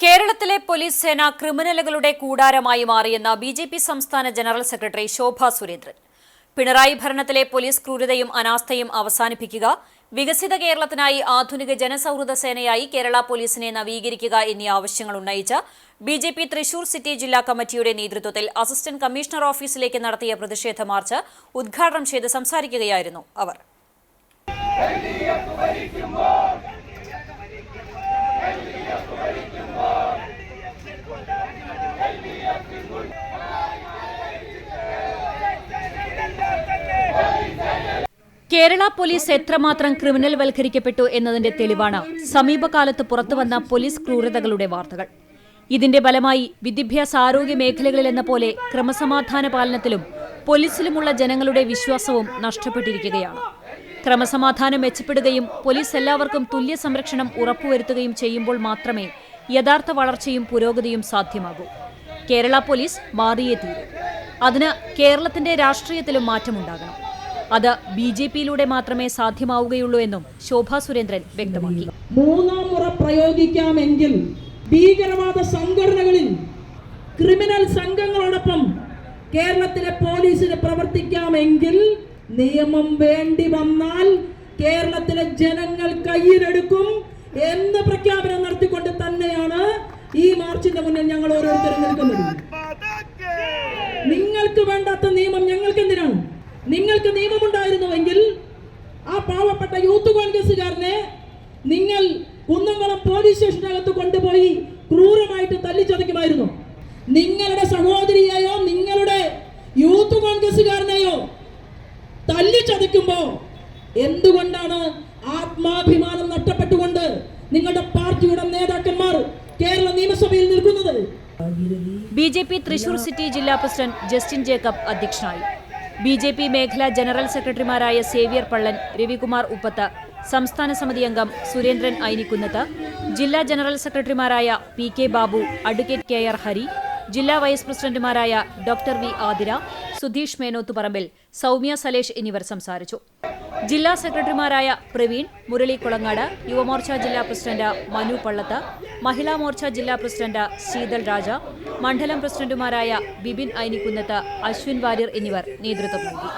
കേരളത്തിലെ പോലീസ് സേന ക്രിമിനലുകളുടെ കൂടാരമായി മാറിയെന്ന ബി ജെ പി സംസ്ഥാന ജനറൽ സെക്രട്ടറി ശോഭ സുരേന്ദ്രൻ. പിണറായി ഭരണത്തിലെ പോലീസ് ക്രൂരതയും അനാസ്ഥയും അവസാനിപ്പിക്കുക വികസിത കേരളത്തിനായി ആധുനിക ജനസൗഹൃദ സേനയായി കേരള പോലീസിനെ നവീകരിക്കുക എന്നീ ആവശ്യങ്ങൾ ഉന്നയിച്ച B J P Thrissur city ജില്ലാ കമ്മിറ്റിയുടെ നേതൃത്വത്തിൽ അസിസ്റ്റന്റ് കമ്മീഷണർ ഓഫീസിലേക്ക് നടത്തിയ പ്രതിഷേധ മാർച്ച് ഉദ്ഘാടനം ചെയ്ത് സംസാരിക്കുകയായിരുന്നു അവർ. കേരള പോലീസ് എത്രമാത്രം ക്രിമിനൽ വൽക്കരിക്കപ്പെട്ടു എന്നതിന്റെ തെളിവാണ് സമീപകാലത്ത് പുറത്തുവന്ന പോലീസ് ക്രൂരതകളുടെ വാർത്തകൾ. ഇതിന്റെ ഫലമായി വിദ്യാഭ്യാസ ആരോഗ്യ മേഖലകളിലെന്ന പോലെ ക്രമസമാധാന പാലനത്തിലും പോലീസിലുമുള്ള ജനങ്ങളുടെ വിശ്വാസവും നഷ്ടപ്പെട്ടിരിക്കുകയാണ്. ക്രമസമാധാനം മെച്ചപ്പെടുകയും പോലീസ് എല്ലാവർക്കും തുല്യ സംരക്ഷണം ഉറപ്പുവരുത്തുകയും ചെയ്യുമ്പോൾ മാത്രമേ യഥാർത്ഥ വളർച്ചയും പുരോഗതിയും സാധ്യമാകൂ. കേരള പോലീസ് മാറിയേ തീരൂ. അതിന് കേരളത്തിന്റെ രാഷ്ട്രീയത്തിലും മാറ്റമുണ്ടാകണം. അത് ബി ജെ പിയിലൂടെ മാത്രമേ സാധ്യമാവുകയുള്ളൂ എന്നും ശോഭാ സുരേന്ദ്രൻ വ്യക്തമാക്കി. മൂന്നാം മുറ പ്രയോഗിക്കാമെങ്കിൽ ഭീകരവാദ സംഘടനകളിൽ ക്രിമിനൽ സംഘങ്ങളോടൊപ്പം കേരളത്തിലെ പോലീസിന് പ്രവർത്തിക്കാമെങ്കിൽ നിയമം വേണ്ടി വന്നാൽ കേരളത്തിലെ ജനങ്ങൾ കയ്യിലെടുക്കും എന്ന് പ്രഖ്യാപനം നടത്തിക്കൊണ്ട് തന്നെയാണ് ഈ മാർച്ചിന്റെ മുന്നിൽ ഞങ്ങൾ ഓരോരുത്തരും നിൽക്കുന്നത്. നിങ്ങൾക്ക് വേണ്ടാത്ത നിയമം ഞങ്ങൾക്ക് എന്തിനാണ്? നിങ്ങൾക്ക് നിയമമുണ്ടായിരുന്നുവെങ്കിൽ ആ പാവപ്പെട്ട യൂത്ത് കോൺഗ്രസ്സുകാരനെ നിങ്ങൾ കുന്നംകുളം പോലീസ് സ്റ്റേഷനകത്ത് കൊണ്ടുപോയി ക്രൂരമായിട്ട് തല്ലിച്ചതയ്ക്കുമായിരുന്നു. നിങ്ങളുടെ സഹോദരിയെയോ നിങ്ങളുടെ യൂത്ത് കോൺഗ്രസുകാരനെയോ തല്ലിച്ചതയ്ക്കുമ്പോൾ എന്തുകൊണ്ടാണ് ആത്മാഭിമാനം നഷ്ടപ്പെട്ടുകൊണ്ട് നിങ്ങളുടെ പാർട്ടിയുടെ നേതാക്കന്മാർ കേരള നിയമസഭയിൽ നിൽക്കുന്നത്? B J P Thrissur city ജില്ലാ പ്രസിഡന്റ് ജസ്റ്റിൻ ജേക്കബ് അധ്യക്ഷനായി. ബി ജെ പി മേഖലാ ജനറൽ സെക്രട്ടറിമാരായ സേവ്യർ പള്ളൻ രവികുമാർ ഉപ്പത്ത് സംസ്ഥാന സമിതി അംഗം സുരേന്ദ്രൻ ഐനിക്കുന്നത്ത് ജില്ലാ ജനറൽ സെക്രട്ടറിമാരായ P K Babu advocate K R Hari ജില്ലാ വൈസ് പ്രസിഡന്റുമാരായ ഡോക്ടർ വി ആതിര സുധീഷ് മേനോത്തുപറമ്പിൽ സൗമ്യ സലേഷ് എന്നിവർ സംസാരിച്ചു. ജില്ലാ സെക്രട്ടറിമാരായ പ്രവീൺ മുരളി കുളങ്ങാട് യുവമോർച്ച ജില്ലാ പ്രസിഡന്റ് മനു പള്ളത്ത് മഹിളാ മോർച്ച ജില്ലാ പ്രസിഡന്റ് ശീതൽ രാജ മണ്ഡലം പ്രസിഡന്റുമാരായ ബിബിൻ ഐനിക്കുന്നത്ത് അശ്വിൻ വാര്യർ എന്നിവർ നേതൃത്വം നൽകി.